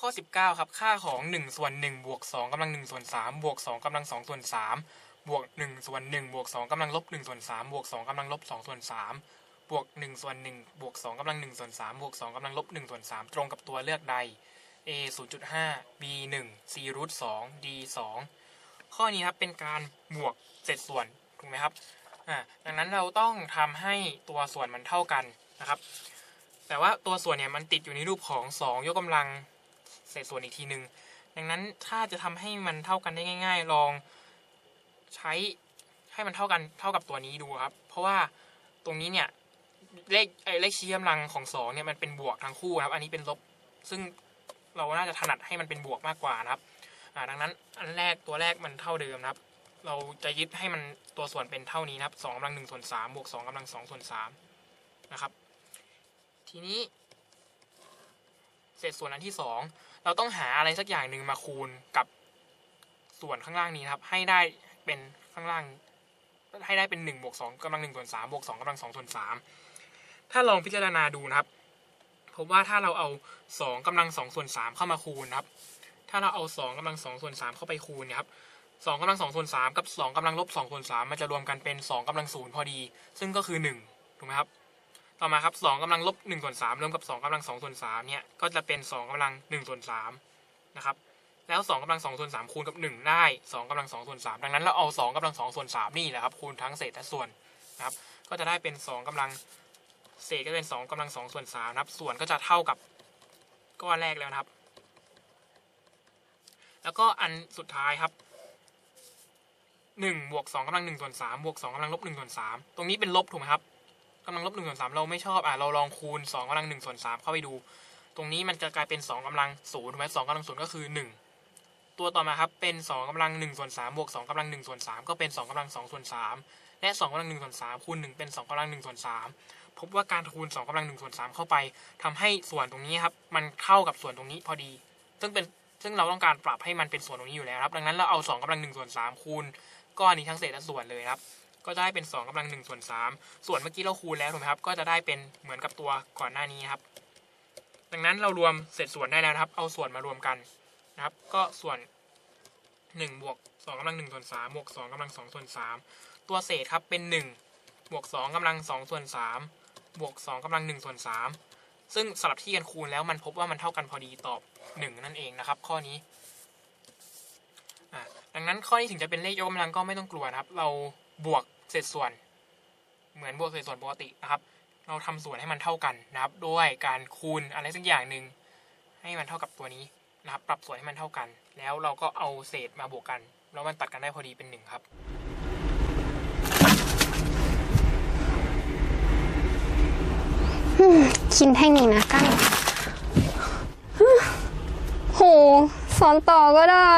ข้อ 19 ครับ ค่าของ 1 ส่วน1บวก2กำลัง1ส่วน3บวก2กำลัง2ส่วน3บวก1ส่วน1บวก2กำลังลบ1ส่วน3บวก2กำลังลบ2ส่วน3บวก1ส่วน1บวก2กำลัง1ส่วน3บวก2กำลังลบ1ส่วน3ตรงกับตัวเลือกใด a 0.5 b 1 c root 2 d 2ข้อนี้ครับเป็นการบวกเศษส่วนถูกไหมครับอ่าดังนั้นเราต้องทำให้ตัวส่วนมันเท่ากันนะครับ แต่ว่าตัวส่วนเนี่ยมันติดอยู่ในรูปของ 2 ยกกำลัง เศษส่วนอีกทีหนึ่งดังนั้นถ้าจะทำให้มันเท่ากันได้ง่าย ๆ ลองใช้ให้มันเท่ากันเท่ากับตัวนี้ดูครับ เพราะว่าตรงนี้เนี่ยเลขไอ้เลขชี้กำลังของ2เนี่ยมันเป็นบวกทั้งคู่นะครับ อันนี้เป็นลบ ซึ่งเราน่าจะถนัดให้มันเป็นบวกมากกว่านะครับดังนั้นอันแรกตัวแรกมันเท่าเดิมนะครับ เราจะยึดให้มันตัวส่วนเป็นเท่านี้นะครับสองกำลังหนึ่งส่วนสามบวกสองกำลังสองส่วนสามนะครับ ทีนี้ เศษส่วนอันที่สองเราต้องหาอะไรสักอย่างหนึ่งมาคูณกับส่วนข้างล่างนี้ครับ ให้ได้เป็นข้างล่าง ให้ได้เป็นหนึ่งบวกสองกำลังหนึ่งส่วนสามบวกสองกำลังสองส่วนสามถ้าลองพิจารณาดูนะครับพบว่าถ้าเราเอาสองกำลังสองส่วนสามเข้ามาคูณนครับ ถ้าเราเอาสองกำลังสองส่วนสามเข้าไปคูณเนยครับสองกำลังสองส่วนสามกับสองกำลังลบสองส่วนสามมันจะรวมกันเป็นสองกำลังศูนย์พอดี ซึ่งก็คือหนึ่งถูกไหมครับ ต่อมาครับสองกำลังลบหนึ่งส่วนสามรวมกับสองกำลังสองส่วนสามเนี่ยก็จะเป็นสองกำลังหนึ่งส่วนสามนะครับแล้วสองกำลังสองส่วนสามคูณกับหนึ่งได้สองกำลังสองส่วนสามดังนั้นเราเอาสองกำลังสองส่วนสามนี่แหละครับคูณทั้งเศษและส่วนนะครับก็จะได้เป็นสองกำลังเศษก็เป็นสองกำลังสองส่วนสามนะครับส่วนก็จะเท่ากับก้อนแรกแล้วนะครับ แล้วก็อันสุดท้ายครับหนึ่งบวกสองกำลังหนึ่งส่วนสามบวกสองกำลังลบหนึ่งส่วนสามตรงนี้เป็นลบถูกไหมครับ กำลังลบหนึ่งส่วนสามเราไม่ชอบอะเราลองคูณสองกำลังหนึ่งส่วนสามเข้าไปดู ตรงนี้มันจะกลายเป็นสองกำลังศูนย์ถูกไหมสองกำลังศูนย์ก็คือหนึ่งตัวต่อมาครับเป็นสองกำลังหนึ่งส่วนสามบวกสองกำลังหนึ่งส่วนสามก็เป็นสองกำลังสองส่วนสามและสองกำลังหนึ่งส่วนสามคูณหนึ่งเป็นสองกำลังหนึ่งส่วนสามพบว่าการคูณสองกำลังหนึ่งส่วนสามเข้าไปทำให้ส่วนตรงนี้ครับมันเข้ากับส่วนตรงนี้พอดี ซึ่งเป็นซึ่งเราต้องการปรับให้มันเป็นส่วนตรงนี้อยู่แล้วครับ ดังนั้นเราเอา2กำลัง1ส่วน3คูณก้อนนี้ทั้งเศษและส่วนเลยครับ ก็จะได้เป็น 2กำลัง1ส่วน3ส่วนเมื่อกี้เราคูณแล้วถูกไหมครับ ก็จะได้เป็นเหมือนกับตัวก่อนหน้านี้ครับ ดังนั้นเรารวมเศษส่วนได้แล้วครับ เอาส่วนมารวมกันนะครับ ก็ส่วน1บวก2กำลัง1ส่วน3บวก2กำลัง2ส่วน3ตัวเศษครับเป็น 1 บวก2กำลัง2ส่วน3บวก2กำลัง1ส่วน3ซึ่งสลับที่กันคูณแล้วมันพบว่ามันเท่ากันพอดีตอบหนึ่งนั่นเองนะครับ ข้อนี้ดังนั้นข้อนี้ถึงจะเป็นเลขยกกำลังก็ไม่ต้องกลัวนะครับ เราบวก เศษส่วน เหมือนบวกเศษส่วนปกตินะครับ เราทำส่วนให้มันเท่ากันนะครับ ด้วยการคูณอะไรสักอย่างหนึ่งให้มันเท่ากับตัวนี้นะครับ ปรับส่วนให้มันเท่ากัน แล้วเราก็เอาเศษมาบวกกัน แล้วมันตัดกันได้พอดีเป็นหนึ่งครับกินแท่งนี้นะกั้นโหสอนต่อก็ได้